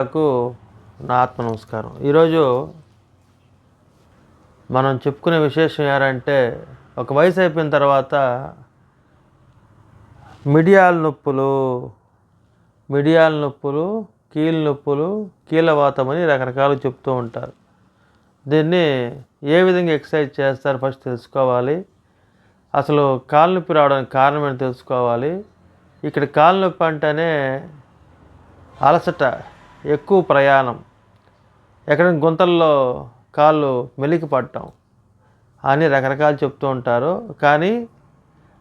నాకు నా ఆత్మ నమస్కారం. ఈరోజు మనం చెప్పుకునే విశేషం ఏంటంటే ఒక వయసు అయిపోయిన తర్వాత మిడియాల నొప్పులు మిడియాల నొప్పులు కీళ్ళ నొప్పులు కీళ్ళవాతం అని రకరకాలు చెప్తూ ఉంటారు. దీన్ని ఏ విధంగా ఎక్సర్సైజ్ చేస్తారు ఫస్ట్ తెలుసుకోవాలి. అసలు కాలు నొప్పి రావడానికి కారణం ఏంటో తెలుసుకోవాలి. ఇక్కడ కాలు నొప్పి అంటేనే అలసట. ఎక్కువ ప్రయాణం. ఎక్కడైనా గుంతల్లో కాళ్ళు మెలికి పడటం అని రకరకాలు చెప్తూ ఉంటారు. కానీ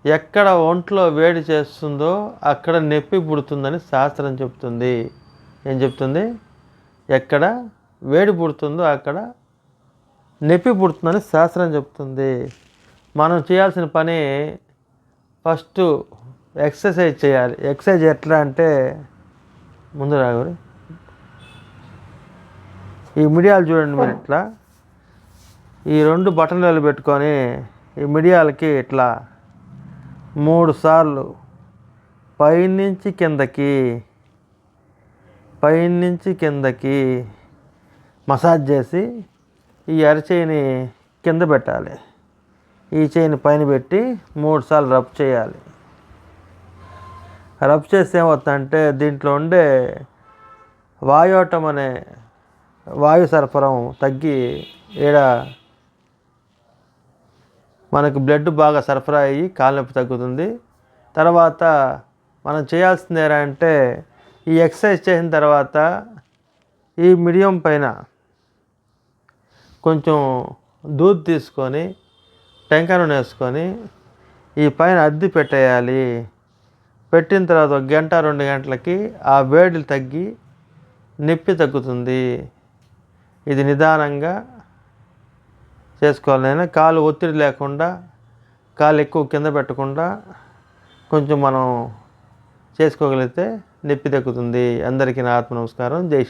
ఎక్కడ ఒంట్లో వేడి చేస్తుందో అక్కడ నొప్పి పుడుతుందని శాస్త్రం చెప్తుంది. ఏం చెప్తుంది? ఎక్కడ వేడి పుడుతుందో అక్కడ నొప్పి పుడుతుందని శాస్త్రం చెప్తుంది. మనం చేయాల్సిన పని ఫస్ట్ ఎక్సర్సైజ్ చేయాలి. ఎక్సర్సైజ్ ఎట్లా అంటే ముందు రాగురి ఈ మిడియాలు చూడండి మీరు ఇట్లా. ఈ రెండు బటన్లు పెట్టుకొని ఈ మిడియాలకి ఇట్లా మూడు సార్లు పైనుంచి కిందకి పైనుంచి కిందకి మసాజ్ చేసి ఈ అరచేయిని కింద పెట్టాలి. ఈ చేయిని పైన పెట్టి మూడు సార్లు రబ్ చేయాలి. రబ్ చేస్తే ఏమవుతుందంటే దీంట్లో ఉండే వాయోటం అనే వాయు సరఫరం తగ్గి ఈడ మనకు బ్లడ్ బాగా సరఫరా అయ్యి కాళ్ళనొప్పి తగ్గుతుంది. తర్వాత మనం చేయాల్సింది ఏంటంటే ఈ ఎక్సర్సైజ్ చేసిన తర్వాత ఈ మీడియం పైన కొంచెం దూద్ తీసుకొని టెంకాయ నూనె వేసుకొని ఈ పైన అద్ది పెట్టేయాలి. పెట్టిన తర్వాత ఒక గంట రెండు గంటలకి ఆ వేడి తగ్గి నొప్పి తగ్గుతుంది. ఇది నిదానంగా చేసుకోవాలి. నేను కాలు ఒత్తిడి లేకుండా కాలు ఎక్కువ కింద పెట్టకుండా కొంచెం మనం చేసుకోగలిగితే నొప్పి తగ్గుతుంది. అందరికీ నా ఆత్మ నమస్కారం జై